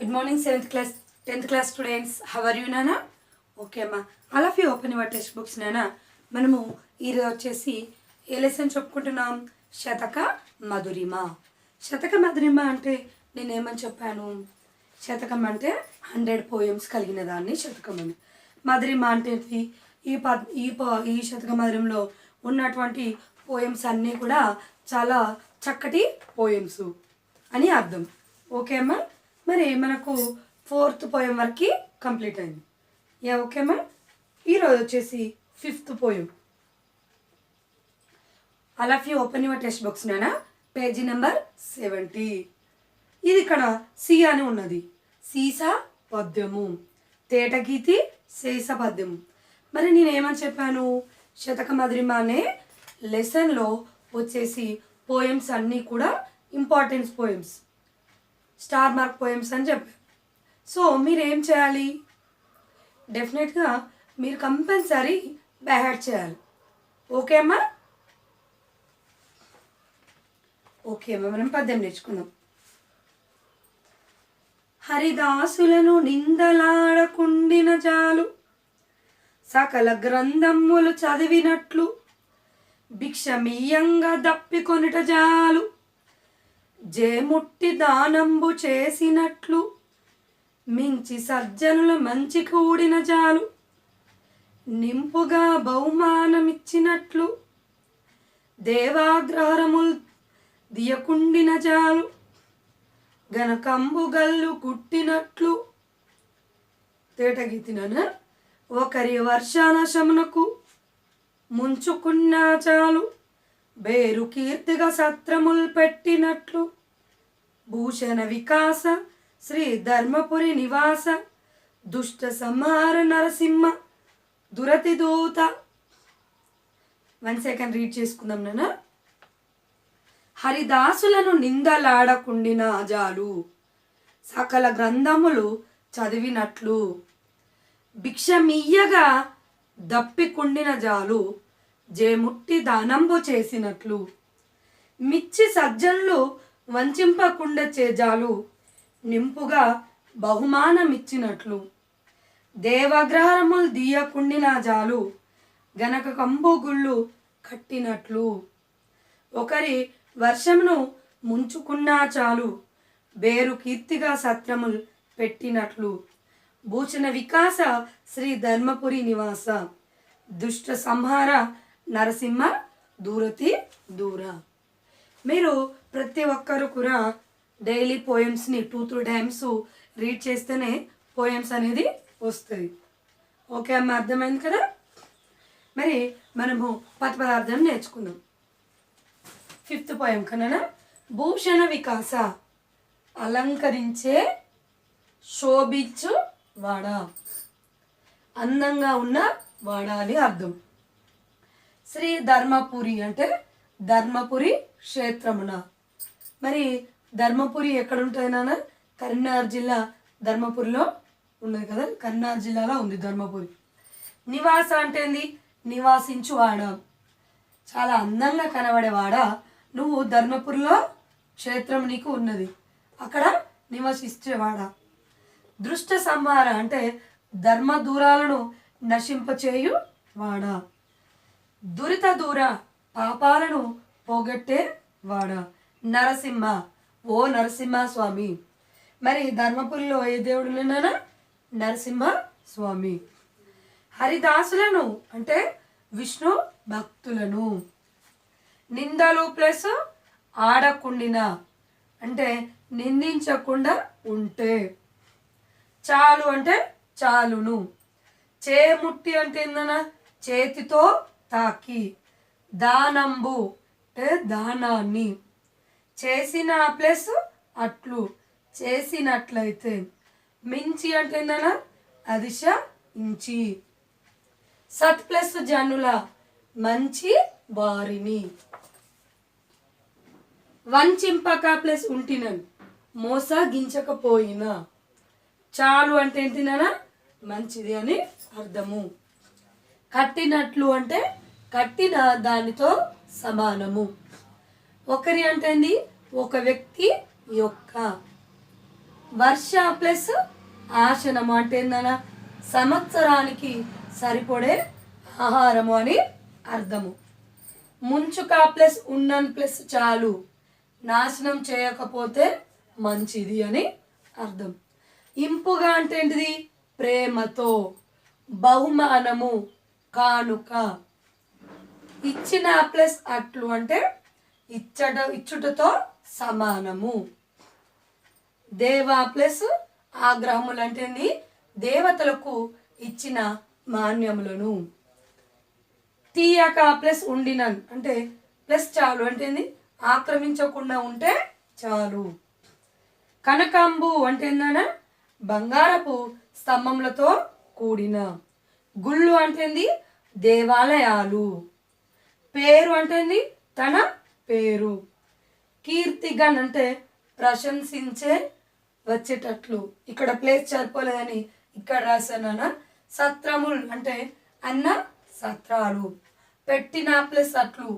Good morning seventh class tenth class students how are you నానా okay అమ్మా all of you open your text books నానా మనము ఈరోజు వచ్చేసి ఏ లెసన్ చెప్పుకుంటున్నాం? శతక మధురిమ. శతక మధురిమ అంటే నేనేమని చెప్పాను? శతకం అంటే హండ్రెడ్ పోయమ్స్ కలిగిన దాన్ని శతకం అని. మధురిమ అంటే ఈ ప ఈ ప ఈ శతక మధురంలో ఉన్నటువంటి పోయమ్స్ అన్నీ కూడా చాలా చక్కటి పోయమ్స్ అని అర్థం. ఓకే అమ్మా మరి మనకు ఫోర్త్ పోయం వరకు కంప్లీట్ అయింది. యా ఓకే అమ్మా. ఈరోజు వచ్చేసి ఫిఫ్త్ పోయం. అలా few open your text books నానా? Page number seventy. ఇది ఇక్కడ సి అని ఉన్నది. సీసా పద్యము. తేటగీతి శేష పద్యము. మరి నేనేమని చెప్పాను? శతక మధురిమ అనే లెసన్లో వచ్చేసి పోయమ్స్ అన్నీ కూడా importance poems star mark poems అని చెప్పారు. సో మీరు ఏం చేయాలి డెఫినెట్గా మీరు కంపల్సరీ బ్యాడ్ చేయాలి. ఓకే అమ్మా? ఓకే అమ్మా మనం పద్యం నేర్చుకుందాం. హరిదాసులను నిందలాడకుండిన జాలు సకల గ్రంథములు చదివినట్లు భిక్షమీయంగా దప్పికొనిట జాలు. జేముట్టి దానంబు చేసినట్లు మించి సజ్జనుల మంచి కూడిన జాలు నింపుగా బహుమానమిచ్చినట్లు దేవాగ్రహరముల్ దియకుండిన జాలు గనకంబుగల్లు కుట్టినట్లు తేటగీతిన ఒకరి వర్షానశమునకు ముంచుకున్నా చాలు బేరు కీర్తిగా సత్రములు పెట్టినట్లు. భూషణ వికాస శ్రీ ధర్మపురి నివాస దుష్ట సంహార నరసింహ దురతి దూత. వన్ సెకండ్ రీడ్ చేసుకుందాం నాన్న. హరిదాసులను నిందలాడకుండిన అజాలు సకల గ్రంథములు చదివినట్లు. భిక్షమియ్యగా దప్పికుండిన జాలు జేముట్టి దానంబు చేసినట్లు. మిచ్చి సజ్జనులు వంచింపకుండ చేజాలు నింపుగా బహుమానమిచ్చినట్లు. దేవగ్రహములు దీయకుండిన జాలు గనక కంబుగుళ్ళు కట్టినట్లు. ఒకరి వర్షమును ముంచుకున్నా చాలు బేరు కీర్తిగా సత్రములు పెట్టినట్లు. భూషణ వికాస శ్రీ ధర్మపురి నివాస. దుష్ట సంహార నరసింహ దూరతి దూర. మీరు ప్రతి ఒక్కరు కూడా డైలీ పోయమ్స్ని టూ త్రీ టైమ్స్ రీడ్ చేస్తేనే పోయమ్స్ అనేది వస్తుంది ఓకే అమ్మ అర్థమైంది కదా? మరి మనము పద పదార్థం నేర్చుకుందాం. ఫిఫ్త్ పోయం కన్నా భూషణ వికాస. అలంకరించే శోభించు వాడ. అందంగా ఉన్న వాడ అని అర్థం. శ్రీ ధర్మపురి అంటే ధర్మపురి క్షేత్రమున. మరి ధర్మపురి ఎక్కడ ఉంటుంది నాన్న? కరీంనగర్ జిల్లా ధర్మపురిలో ఉన్నది కదా? కరీంనగర్ జిల్లాలో ఉంది ధర్మపురి. నివాస అంటే ఏంది? నివాసించు వాడ చాలా అందంగా కనబడేవాడ. నువ్వు ధర్మపురిలో క్షేత్రం నీకు ఉన్నది. అక్కడ నివసిస్తేవాడ దృష్ట సంహార అంటే ధర్మ దూరాలను నశింపచేయు వాడ దురిత దూర పాపాలను పోగొట్టే వాడ? నరసింహ. ఓ నరసింహ స్వామి మరి ధర్మపురిలో ఏ దేవుడు ఉన్నానా నరసింహ స్వామి హరిదాసులను అంటే విష్ణు భక్తులను. నిందలు ప్లస్ ఆడకుండిన అంటే నిందించకుండా ఉంటే. చాలు అంటే చాలును. చేముట్టి అంటే ఏందన్నా? చేతితో తాకి. దానంబు అంటే దానాన్ని. చేసిన ప్లస్ అట్లు. చేసినట్లయితే. మించి అంటే ఏంటన్నా అదిశ ఇంచి సత్ ప్లస్ జనుల మంచి వారిని. వంచింపక ప్లస్ ఉంటినన్ మోసగించకపోయినా చాలు అంటే ఏంటినా మంచిది అని అర్థము. కట్టినట్లు అంటే కట్టిన దానితో సమానము. ఒకరి అంటే ఏంది? ఒక వ్యక్తి యొక్క. వర్ష ప్లస్ ఆసనము అంటే ఏందన సంవత్సరానికి సరిపడే ఆహారము అని అర్థము. ముంచుక ప్లస్ ఉన్నన్ ప్లస్ చాలు. నాశనం చేయకపోతే మంచిది అని అర్థం. ఇంపుగా అంటే ఏంటిది? ప్రేమతో. బహుమానము. కానుక. ఇచ్చిన ప్లస్ అట్లు అంటే ఇచ్చట ఇచ్చుటతో సమానము. దేవా ప్లస్ ఆగ్రహములు అంటే దేవతలకు ఇచ్చిన మాన్యములను. తీయక ప్లస్ ఉండినన్ అంటే ప్లస్ చాలు అంటే ఆక్రమించకుండా ఉంటే చాలు. కనకాంబు అంటే ఏందన్నా బంగారపు స్తంభములతో కూడిన. గుళ్ళు అంటేంది దేవాలయాలు. పేరు అంటే తన పేరు. కీర్తిగన్ అంటే ప్రశంసించే వచ్చేటట్లు. ఇక్కడ ప్లేస్ సరిపోలేదని ఇక్కడ రాశానన్న సత్రములు అంటే అన్న సత్రాలు. పెట్టిన ప్లస్ అట్లు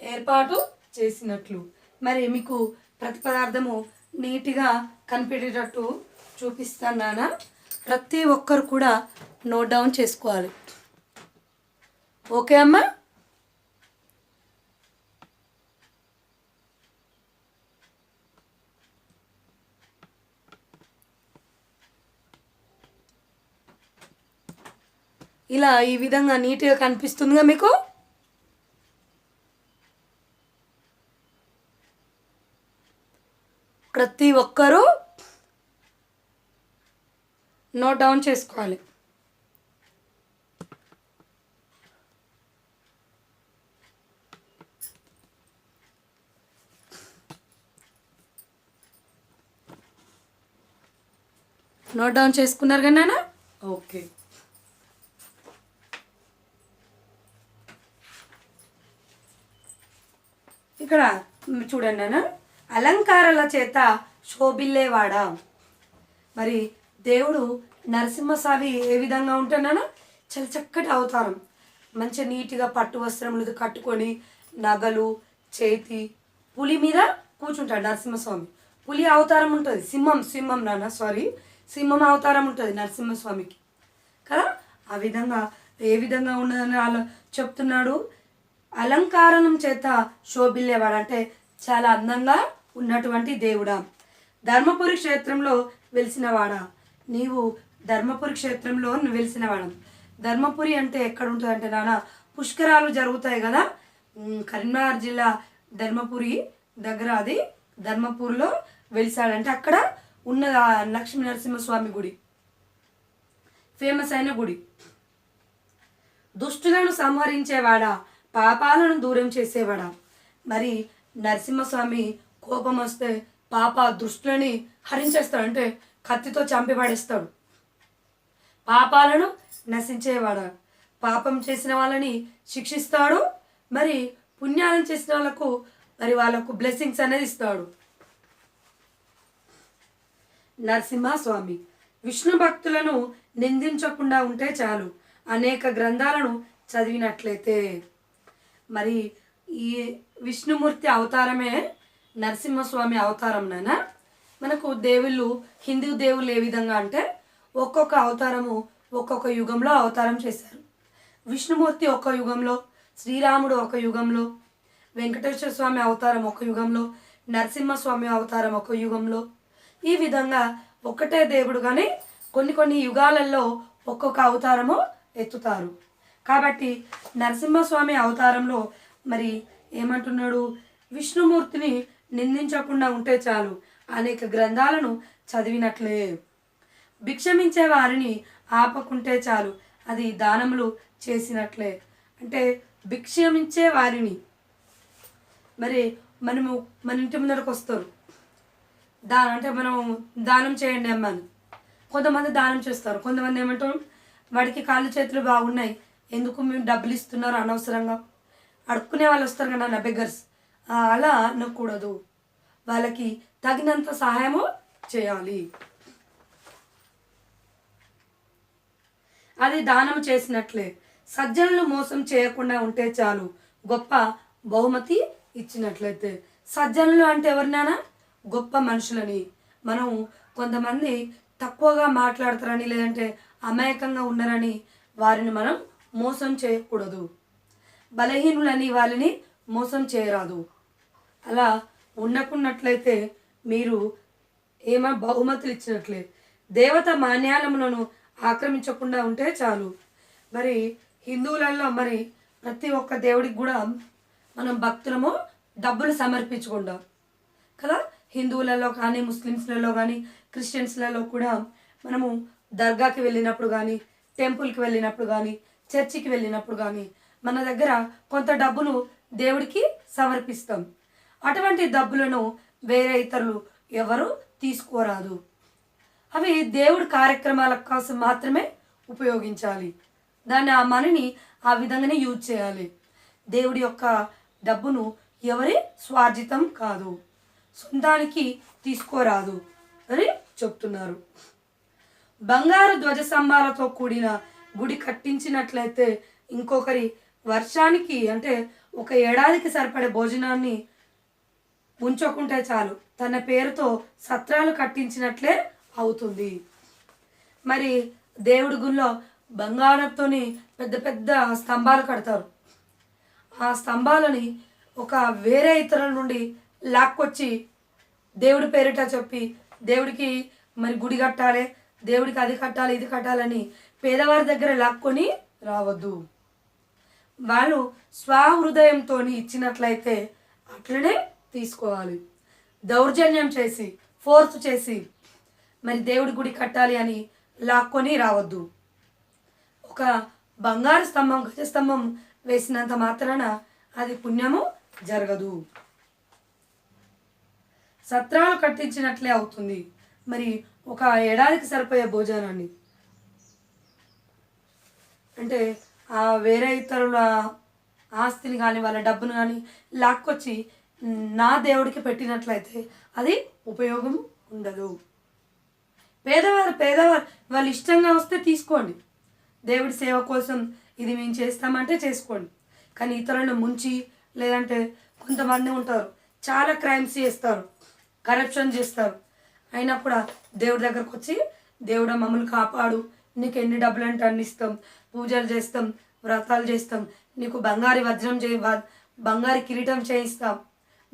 ఏర్పాటు చేసినట్లు. మరి మీకు ప్రతి పదార్థము నీట్గా కనిపెట్టేటట్టు చూపిస్తున్నానా ప్రతి ఒక్కరు కూడా నోట్ డౌన్ చేసుకోవాలి. ఓకే అమ్మా? ఇలా ఈ విధంగా నీట్గా కనిపిస్తుందిగా మీకు? ప్రతి ఒక్కరూ నోట్ డౌన్ చేసుకోవాలి. నోట్ డౌన్ చేసుకున్నారు కదా నాన్న? ఓకే. ఇక్కడ చూడండి నాన్న అలంకారాల చేత శోభిల్లేవాడా. మరి దేవుడు నరసింహస్వామి ఏ విధంగా ఉంటాడన్నా చాలా చక్కటి అవతారం. మంచి నీట్గా పట్టు వస్త్రములు కట్టుకొని నగలు చేతి పులి మీద కూర్చుంటాడు నరసింహస్వామి. పులి అవతారం ఉంటుంది. సింహం సింహం నాన్న సారీ సింహం అవతారం ఉంటుంది నరసింహస్వామికి. కదా? ఆ విధంగా ఏ విధంగా ఉన్నదని వాళ్ళు చెప్తున్నాడు? అలంకారణం చేత శోభిల్లేవాడంటే చాలా అందంగా ఉన్నటువంటి దేవుడా. ధర్మపురి క్షేత్రంలో వెలిసినవాడా? నీవు ధర్మపురి క్షేత్రంలో వెలిసినవాడు? ధర్మపురి అంటే ఎక్కడ ఉంటుంది అంటే నాన్న పుష్కరాలు జరుగుతాయి కదా? కరీంనగర్ జిల్లా ధర్మపురి దగ్గర అది ధర్మపూర్లో వెలిసాడంటే అక్కడ ఉన్న లక్ష్మీ నరసింహస్వామి గుడి. ఫేమస్ అయిన గుడి. దుష్టులను సంహరించేవాడా? పాపాలను దూరం చేసేవాడా? మరి నరసింహస్వామి కోపం వస్తే పాప దుష్టులని హరించేస్తాడు అంటే కత్తితో చంపిపడేస్తాడు పాపాలను నశించేవాడా? పాపం చేసిన వాళ్ళని శిక్షిస్తాడు మరి పుణ్యాలను చేసిన వాళ్ళకు మరి వాళ్ళకు బ్లెస్సింగ్స్ అనేది ఇస్తాడు. నరసింహస్వామి విష్ణు భక్తులను నిందించకుండా ఉంటే చాలు. అనేక గ్రంథాలను చదివినట్లయితే మరి ఈ విష్ణుమూర్తి అవతారమే నరసింహస్వామి అవతారం నాన్న మనకు దేవుళ్ళు హిందూ దేవుళ్ళు ఏ విధంగా అంటే ఒక్కొక్క అవతారము ఒక్కొక్క యుగంలో అవతారం చేశారు. విష్ణుమూర్తి ఒక యుగంలో శ్రీరాముడు ఒక యుగంలో వెంకటేశ్వర స్వామి అవతారం ఒక యుగంలో నరసింహస్వామి అవతారం ఒక యుగంలో. ఈ విధంగా ఒకటే దేవుడు కానీ కొన్ని కొన్ని యుగాలలో ఒక్కొక్క అవతారము ఎత్తుతారు. కాబట్టి నరసింహస్వామి అవతారంలో మరి ఏమంటున్నాడు? విష్ణుమూర్తిని నిందించకుండా ఉంటే చాలు. అనేక గ్రంథాలను చదివినట్లే. భిక్షమించే వారిని ఆపకుంటే చాలు. అది దానములు చేసినట్లే. అంటే భిక్షమించే వారిని. మరి మనము మన ఇంటి ముందరకు వస్తారు. దా అంటే మనం దానం చేయండి అమ్మాను కొంతమంది దానం చేస్తారు. కొంతమంది ఏమంటారు? వాడికి కాళ్ళు చేతులు బాగున్నాయి. ఎందుకు మేము డబ్బులు ఇస్తున్నారు అనవసరంగా? అడుక్కునే వాళ్ళు వస్తారు కదా నా బెగ్గర్స్ అలా అనకూడదు. వాళ్ళకి తగినంత సహాయము చేయాలి. అది దానం చేసినట్లే. సజ్జనులు మోసం చేయకుండా ఉంటే చాలు. గొప్ప బహుమతి ఇచ్చినట్లయితే. సజ్జనులు అంటే ఎవరినైనా గొప్ప మనుషులని. మనం కొంతమంది తక్కువగా మాట్లాడతారని లేదంటే అమాయకంగా ఉన్నారని వారిని మనం మోసం చేయకూడదు. బలహీనులని వాళ్ళని మోసం చేయరాదు. అలా ఉండకున్నట్లయితే మీరు ఏమో బహుమతులు ఇచ్చినట్లే. దేవత మాన్యాలములను ఆక్రమించకుండా ఉంటే చాలు. మరి హిందువులలో మరి ప్రతి ఒక్క దేవుడికి కూడా మనం భక్తులము డబ్బులు సమర్పించుకుంటాం. కదా? హిందువులలో కానీ ముస్లిమ్స్లలో కానీ క్రిస్టియన్స్లలో కూడా మనము దర్గాకి వెళ్ళినప్పుడు కానీ టెంపుల్కి వెళ్ళినప్పుడు కానీ చర్చికి వెళ్ళినప్పుడు కానీ మన దగ్గర కొంత డబ్బును దేవుడికి సమర్పిస్తాం. అటువంటి డబ్బులను వేరే ఇతరులు ఎవరు తీసుకోరాదు. అవి దేవుడి కార్యక్రమాల కోసం మాత్రమే ఉపయోగించాలి. దాన్ని ఆ మనీని ఆ విధంగానే యూజ్ చేయాలి. దేవుడి యొక్క డబ్బును ఎవరి స్వార్జితం కాదు. సొంతానికి తీసుకోరాదు అని చెప్తున్నారు. బంగారు ధ్వజ స్తంభాలతో కూడిన గుడి కట్టించినట్లయితే ఇంకొకరి వర్షానికి అంటే ఒక ఏడాదికి సరిపడే భోజనాన్ని ఉంచకుంటే చాలు. తన పేరుతో సత్రాలు కట్టించినట్లే అవుతుంది. మరి దేవుడి గుళ్ళో బంగారంతోని పెద్ద పెద్ద స్తంభాలు కడతారు. ఆ స్తంభాలని ఒక వేరే ఇతరుల నుండి లాక్కొచ్చి దేవుడి పేరిట చెప్పి దేవుడికి మరి గుడి కట్టాలి దేవుడికి అది కట్టాలి ఇది కట్టాలని పేదవారి దగ్గర లాక్కొని రావద్దు. వాళ్ళు స్వహృదయంతో ఇచ్చినట్లయితే అట్లనే తీసుకోవాలి. దౌర్జన్యం చేసి ఫోర్స్ చేసి మరి దేవుడి గుడి కట్టాలి అని లాక్కొని రావద్దు. ఒక బంగారు స్తంభం గజ స్తంభం వేసినంత మాత్రాన అది పుణ్యము జరగదు. సత్రాలు కట్టించినట్లే అవుతుంది. మరి ఒక ఏడాదికి సరిపోయే భోజనాన్ని. అంటే ఆ వేరే ఇతరుల ఆస్తిని కానీ వాళ్ళ డబ్బును కానీ లాక్కొచ్చి నా దేవుడికి పెట్టినట్లయితే అది ఉపయోగం ఉండదు. పేదవారు పేదవారు వాళ్ళు ఇష్టంగా వస్తే తీసుకోండి. దేవుడి సేవ కోసం ఇది మేము చేస్తామంటే చేసుకోండి. కానీ ఇతరులను ముంచి లేదంటే కొంతమంది ఉంటారు చాలా క్రైమ్స్ చేస్తారు కరప్షన్ చేస్తారు. అయినా కూడా దేవుడి దగ్గరకు వచ్చి దేవుడు మమ్మల్ని కాపాడు నీకు ఎన్ని డబ్బులు అంటే అన్ని ఇస్తాం పూజలు చేస్తాం వ్రతాలు చేస్తాం. నీకు బంగారు వజ్రం చే బంగారు కిరీటం చేయిస్తాం.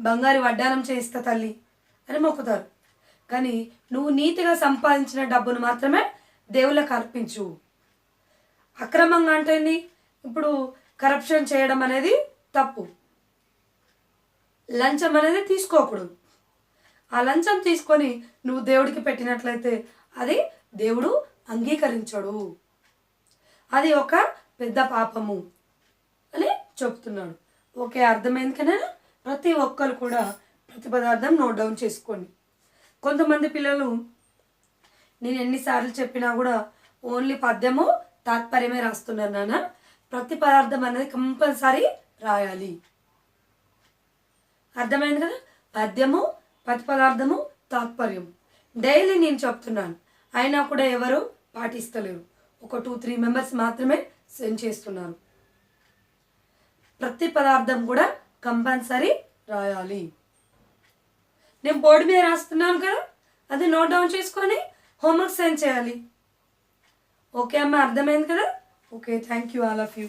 బంగారు వడ్డానం చేయిస్తా తల్లి అని మొక్కుతారు. కానీ నువ్వు నీతిగా సంపాదించిన డబ్బును మాత్రమే దేవుళ్ళకి అర్పించు. అక్రమంగా అంటే ఇప్పుడు కరప్షన్ చేయడం అనేది తప్పు. లంచం అనేది తీసుకోకూడదు. ఆ లంచం తీసుకొని నువ్వు దేవుడికి పెట్టినట్లయితే అది దేవుడు అంగీకరించడు. అది ఒక పెద్ద పాపము అని చెప్తున్నాడు. ఓకే అర్థమైంది కదా? ప్రతి ఒక్కరు కూడా ప్రతి పదార్థం నోట్ డౌన్ చేసుకోండి. కొంతమంది పిల్లలు నేను ఎన్నిసార్లు చెప్పినా కూడా ఓన్లీ పద్యము తాత్పర్యమే రాస్తున్నారు నాన్న. ప్రతి పదార్థం అనేది కంపల్సరీ రాయాలి. అర్థమైంది కదా? పద్యము ప్రతి పదార్థము తాత్పర్యం. డైలీ నేను చెప్తున్నాను అయినా కూడా ఎవరు పాటిస్తలేరు. ఒక టూ త్రీ మెంబర్స్ మాత్రమే సెండ్ చేస్తున్నారు. ప్రతి పదార్థం కూడా కంపల్సరీ రాయాలి. నేను బోర్డు మీద రాస్తున్నాను కదా అది నోట్ డౌన్ చేసుకొని హోంవర్క్ సెండ్ చేయాలి. ఓకే అమ్మ అర్థమైంది కదా? Okay thank you all of you